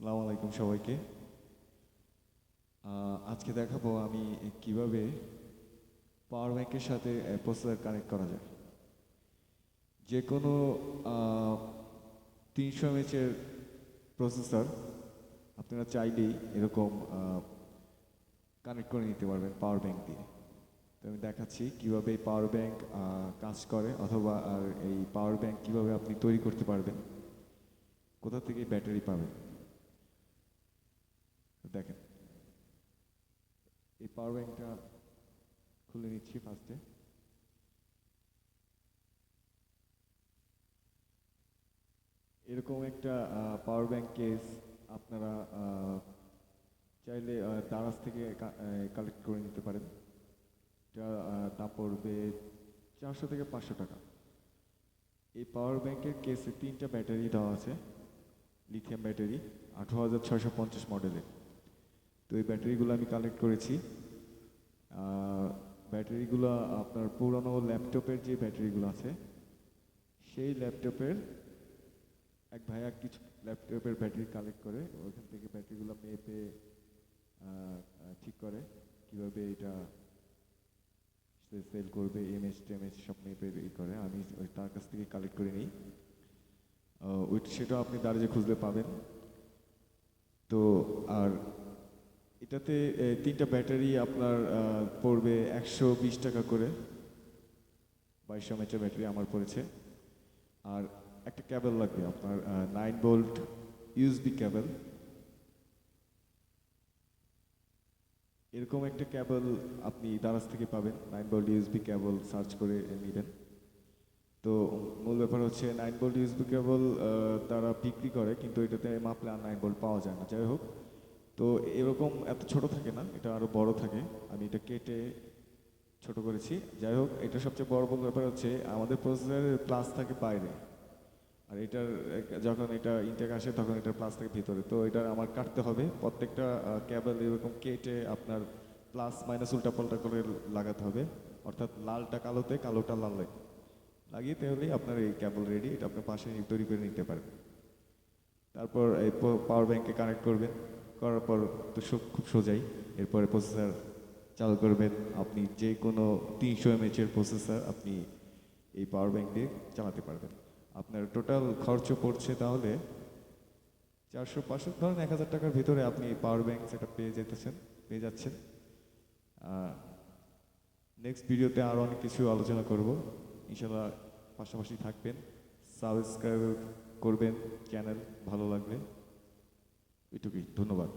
আসসালামু আলাইকুম সবাইকে। আজকে দেখাবো আমি কীভাবে পাওয়ার ব্যাংকের সাথে প্রসেসর কানেক্ট করা যায়। যে কোনো তিনশো এমএচের প্রসেসর আপনারা চাইলেই এরকম কানেক্ট করে নিতে পারবেন পাওয়ার ব্যাংক দিয়ে। তো আমি দেখাচ্ছি কীভাবে এই পাওয়ার ব্যাংক কাজ করে অথবা আর এই পাওয়ার ব্যাংক কীভাবে আপনি তৈরি করতে পারবেন। কোথা থেকে ব্যাটারি পাবেন? দেখেন। এই পাওয়ার ব্যাংকটা খুলে নিচ্ছি ফার্স্টে এরকম একটা পাওয়ার ব্যাংক কেস আপনারা চাইলে দারাজ থেকে কালেক্ট করে নিতে পারেন। এটা দাম পড়বে চারশো থেকে পাঁচশো টাকা। এই পাওয়ার ব্যাংকের কেসে তিনটা ব্যাটারি দেওয়া আছে লিথিয়াম ব্যাটারি আঠারো হাজার ছয়শো পঞ্চাশ মডেলের তো এই ব্যাটারিগুলো আমি কালেক্ট করেছি। ব্যাটারিগুলো আপনার পুরনো ল্যাপটপের যে ব্যাটারিগুলো আছে, সেই ল্যাপটপের এক ভাইয়া কিছু ল্যাপটপের ব্যাটারি কালেক্ট করে, ওইখান থেকে ব্যাটারিগুলো মেপে ঠিক করে কীভাবে এটা সেল করবে এমএস টেমএস সব মেপে ই করে। আমি তার কাছ থেকে কালেক্ট করে নিই। ওই সেটাও আপনি দাঁড়িয়ে খুঁজলে পাবেন। তো আর এটাতে তিনটা ব্যাটারি আপনার পড়বে একশো বিশ টাকা করে। বাইশশো এমএচের ব্যাটারি আমার পড়েছে। আর একটা ক্যাবেল লাগবে আপনার নাইন ভোল্ট ইউএসবি ক্যাবেল। এরকম একটা ক্যাবেল আপনি দারাজ থেকে পাবেন। Nine volt USB cable search করে নেবেন। তো মূল ব্যাপার হচ্ছে নাইন ভোল্ট ইউএসবি কেবল তারা বিক্রি করে, কিন্তু এটাতে মাপলে আর নাইন ভোল্ট পাওয়া যায় না। যাই হোক তো এরকম এত ছোট থাকে না, এটা আরও বড় থাকে। আমি এটা কেটে ছোট করেছি। যাই হোক, এটা সবচেয়ে বড় বড় ব্যাপার হচ্ছে, আমাদের প্রসেসরের প্লাস থাকে বাইরে। আর এটার যখন এটা ইনটেক আসে, তখন এটার প্লাস থাকে ভিতরে। তো এটা আমার কাটতে হবে। প্রত্যেকটা কেবল এরকম কেটে আপনার প্লাস মাইনাস উল্টা পাল্টা করে লাগাতে হবে। অর্থাৎ লালটা কালোতে, কালোটা লালে। লাগিয়ে তাহলেই আপনার এই ক্যাবল রেডি এটা আপনার পাশে তৈরি করে নিতে পারবেন। তারপর এই পাওয়ার ব্যাংকে কানেক্ট করবেন। করার পর তো সব খুব সোজাই। এরপরে প্রসেসর চালু করবেন। আপনি যে কোনো তিনশো এমএচের প্রসেসর আপনি এই পাওয়ার ব্যাংক দিয়ে চালাতে পারবেন। আপনার টোটাল খরচ পড়ছে তাহলে চারশো পাঁচশো ধরেন এক হাজার টাকার ভিতরে আপনি এই পাওয়ার ব্যাংক সেটা পেয়ে যেতেছেন, পেয়ে যাচ্ছেন। নেক্সট ভিডিওতে আরও অনেক কিছু আলোচনা করব। ইনশাল্লাহ পাশাপাশি থাকবেন। সাবস্ক্রাইব করবেন চ্যানেল ভালো লাগলে। এটুকুই ধন্যবাদ।